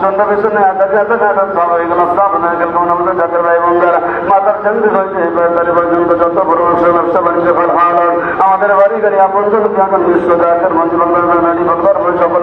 சொந்த பிசுன்னு அந்த ஜாதகம் சாதகம் சாதனங்கள் நம்ம ஜாத்திரவாய் வந்தார் মাতার চাকরি হয়েছে তাহলে পর্যন্ত যত পরামর্শ ব্যবসা বাণিজ্য ফল আমাদের বাড়ি গাড়ি আপন এখন বিশ্ব দাকের মঞ্চ বাংলার নারী ভগবান সকল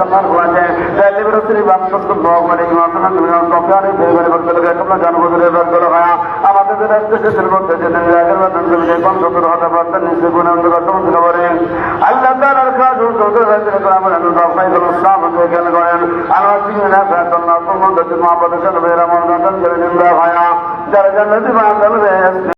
মুসলমানদের সম্মান করেছে গাড়ি বেরোচ্ছে বাপ সাল্লাল্লাহু আলাইহি ওয়াসাল্লাম তুমি সফিয়ানি ভেবে বলতে লাগে তোমরা জানো বলে বলতে হয় আমাদের যারা আসতে সেদিন বলতে সেদিন জায়গার মধ্যে তুমি হতে পারছ নিচে গুণার বন্ধু করছ আল্লাহ তাআলার কাজ ভেবে আমরা গেল সব খেয়াল করেন। আমার না ফেতনা তোমাদের মা প্রদর্শন বেরা মন করে নিন্দা ভায়া যারা জান্নাতি মা